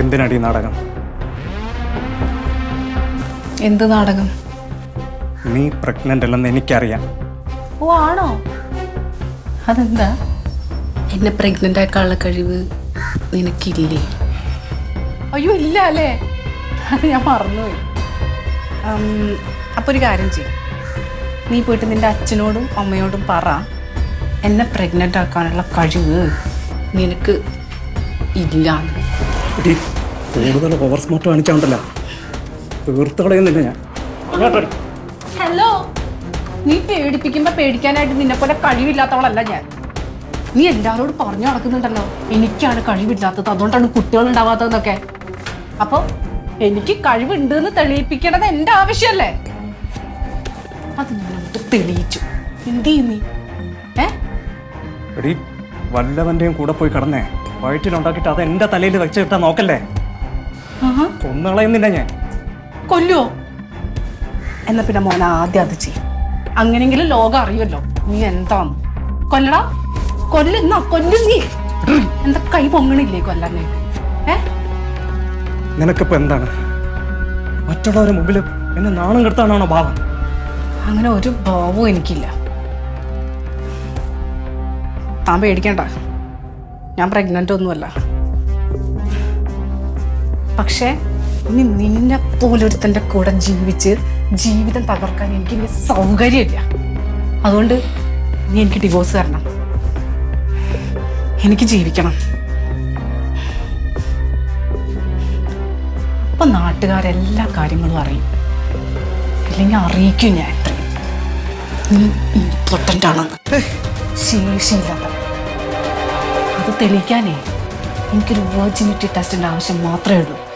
എന്തിനടി നാടകം? എന്ത് നാടകം? നീ പ്രഗ്നന്റ് അല്ലെന്ന് എനിക്കറിയാം. ഓ ആണോ? അതെന്താ? എന്നെ പ്രഗ്നന്റ് ആക്കാനുള്ള കഴിവ് നിനക്കില്ലേ? അയ്യോ ഇല്ല അല്ലേ? അത് ഞാൻ മറന്നുപോയി. അപ്പൊ ഒരു കാര്യം ചെയ്യും. നീ പോയിട്ട് നിന്റെ അച്ഛനോടും അമ്മയോടും പറ. എന്നെ പ്രഗ്നന്റ് ആക്കാനുള്ള കഴിവ് നിനക്ക് ഇല്ലാന്ന്. എടി കൂടുതൽ ഓവർ സ്മാർട്ട് കാണിച്ചാണ്ടല്ല. തീർത്ത് കളയുന്നില്ല ഞാൻ. ഹലോ നീ പേടിപ്പിക്കുമ്പോ പേടിക്കാനായിട്ട് നിന്നെ പോലെ കഴിവില്ലാത്തവളല്ല ഞാൻ. നീ എല്ലാവരോടും പറഞ്ഞു നടക്കുന്നുണ്ടല്ലോ. എനിക്കാണ് കഴിവില്ലാത്തത്. അതുകൊണ്ടാണ് കുട്ടികൾ ഉണ്ടാവാത്തതെന്നൊക്കെ. അപ്പൊ എനിക്ക് കഴിവുണ്ട് എന്ന് തെളിയിപ്പിക്കേണ്ടത് എന്റെ ആവശ്യമല്ലേ? അത് അങ്ങോട്ട് തെളിയിച്ചു. എന്ത് ചെയ്യും നീ ഏ? എടി വല്ലവന്റെയും കൂടെ പോയി കടന്നേ. വയറ്റിലുണ്ടാക്കിയിട്ട് അത് എന്റെ തലയിൽ വെച്ച് കിട്ടാൻ നോക്കല്ലേ. കൊന്നുകളയുന്നില്ല ഞാൻ. കൊല്ലോ. എന്നാ പിന്നെ മോൻ ആദ്യം അത് ചെയ്യും. അങ്ങനെങ്കിലും ലോകം അറിയുമല്ലോ. നീ എന്താന്ന്. കൊല്ലടാ. കൊല്ലുന്ന കൊല്ലു നീ. എന്താ കൈ പൊങ്ങണില്ലേ കൊല്ലാനെ ഏ? നിനക്കിപ്പോൾ എന്താണ്? മറ്റുള്ളവരുടെ മുമ്പിൽ എന്നെ നാണം കെടുത്താണോ ഭാവം? അങ്ങനെ ഒരു ഭാവവും എനിക്കില്ല. താൻ പേടിക്കണ്ട. ഞാൻ പ്രഗ്നന്റ് ഒന്നുമല്ല പക്ഷേ ഇനി നിന്നെ പോലൊരുത്തന്റെ കൂടെ ജീവിച്ച് ജീവിതം തകർക്കാൻ എനിക്ക് ഇനി സൗകര്യമില്ല അതുകൊണ്ട് നീ എനിക്ക് ഡിവോഴ്സ് തരണം എനിക്ക് ജീവിക്കണം അപ്പൊ നാട്ടുകാരെല്ലാ കാര്യങ്ങളും അറിയും അല്ലെങ്കിൽ അറിയിക്കും ഞാൻ നീ ഇമ്പോർട്ടന്റ് ആണെന്ന് ശേഷിയില്ലാത്ത അത് തെളിയിക്കാനേ എനിക്കൊരു വെർജിനിറ്റി ടെസ്റ്റിന്റെ ആവശ്യം മാത്രമേ ഉള്ളൂ.